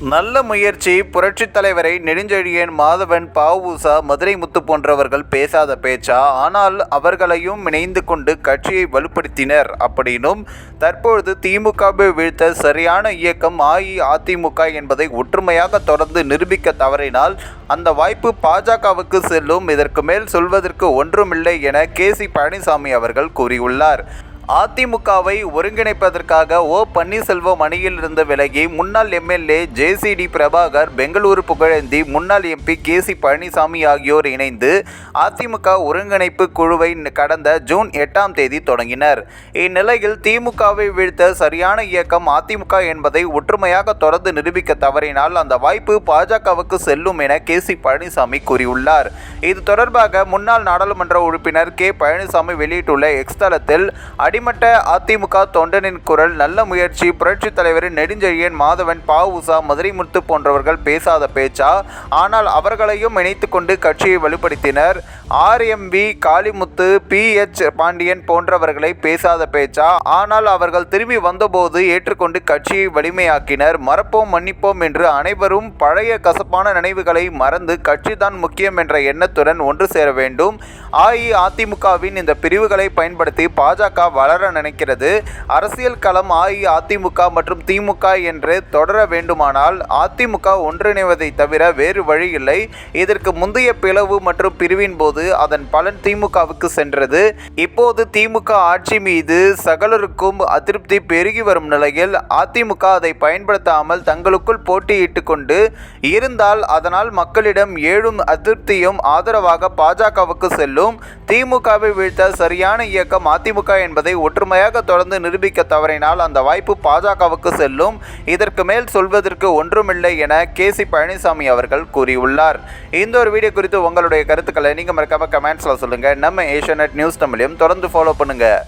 நல்ல முயற்சி. புரட்சித் தலைவரை நெடுஞ்செழியன் மாதவன் பாவூசா மதுரை முத்து போன்றவர்கள் பேசாத பேச்சா? ஆனால் அவர்களையும் இணைந்து கொண்டு கட்சியை வலுப்படுத்தினர். அப்படின்னும் தற்பொழுது திமுகவை வீழ்த்த சரியான இயக்கம் அஇஅதிமுக என்பதை ஒற்றுமையாக தொடர்ந்து நிரூபிக்க தவறினால் அந்த வாய்ப்பு பாஜகவுக்கு செல்லும். இதற்கு மேல் சொல்வதற்கு ஒன்றுமில்லை என கே சி பழனிசாமி அவர்கள் கூறியுள்ளார். அதிமுகவை ஒருங்கிணைப்பதற்காக ஓ பன்னீர்செல்வம் அணியிலிருந்து விலகி முன்னாள் எம்எல்ஏ ஜேசிடி பிரபாகர் பெங்களூரு புகழேந்தி முன்னாள் எம்பி கே சி பழனிசாமி ஆகியோர் இணைந்து அதிமுக ஒருங்கிணைப்பு குழுவை கடந்த ஜூன் எட்டாம் தேதி தொடங்கினர். இந்நிலையில் திமுகவை வீழ்த்த சரியான இயக்கம் அதிமுக என்பதை ஒற்றுமையாக தொடர்ந்து நிரூபிக்க தவறினால் அந்த வாய்ப்பு பாஜகவுக்கு செல்லும் என கே சி பழனிசாமி கூறியுள்ளார். இது தொடர்பாக முன்னாள் நாடாளுமன்ற உறுப்பினர் கே பழனிசாமி வெளியிட்டுள்ள எக்ஸ்தலத்தில் அடி அடிமட்ட அதிமுக தொண்டனின் குரல் நல்ல முயற்சி புரட்சித் தலைவர் நெடுஞ்செழியன் மாதவன் பா உசா மதுரைமுத்து போன்றவர்கள் பேசாத பேச்சா? ஆனால் அவர்களையும் இணைத்து கொண்டு கட்சியை வலுப்படுத்தினர். RMP Kalimuthu P H Pandian போன்றவர்களை பேசாத பேச்சா? ஆனால் அவர்கள் திரும்பி வந்தபோது ஏற்றுக்கொண்டு கட்சியை வலிமையாக்கினர். மறப்போம் மன்னிப்போம் என்று அனைவரும் பழைய கசப்பான நினைவுகளை மறந்து கட்சிதான் முக்கியம் என்ற எண்ணத்துடன் ஒன்று சேர வேண்டும். அஇஅதிமுகவின் இந்த பிரிவுகளை பயன்படுத்தி பாஜக வளர நினைக்கிறது. அரசியல் களம் அஇஅதிமுக மற்றும் திமுக என்று தொடர வேண்டுமானால் அதிமுக ஒன்றிணைவதை தவிர வேறு வழி இல்லை. இதற்கு முந்தைய பிளவு மற்றும் பிரிவின் போது அதன் பலன் திமுகவுக்கு சென்றது. இப்போது திமுக ஆட்சி மீது சகலருக்கும் அதிருப்தி பெருகி வரும் நிலையில் அதிமுக அதை பயன்படுத்தாமல் தங்களுக்குள் போட்டியிட்டுக் கொண்டு இருந்தால் அதனால் மக்களிடம் ஏழும் அதிருப்தியும் ஆதரவாக பாஜகவுக்கு செல்லும். திமுகவை வீழ்த்த சரியான இயக்கம் அதிமுக என்பதை ஒற்றுமையாக தொடர்ந்து நிரூபிக்க தவறினால் அந்த வாய்ப்பு பாஜகவுக்கு செல்லும். இதற்கு மேல் சொல்வதற்கு ஒன்றுமில்லை என கே சி பழனிசாமி அவர்கள் கூறியுள்ளார். இந்த ஒரு வீடியோ குறித்து உங்களுடைய கருத்துக்களை நீங்கள் மறக்காம கமெண்ட்ஸில் சொல்லுங்கள் நம்ம ஏஷியா நியூஸ் தமிழையும் தொடர்ந்து ஃபாலோ பண்ணுங்கள்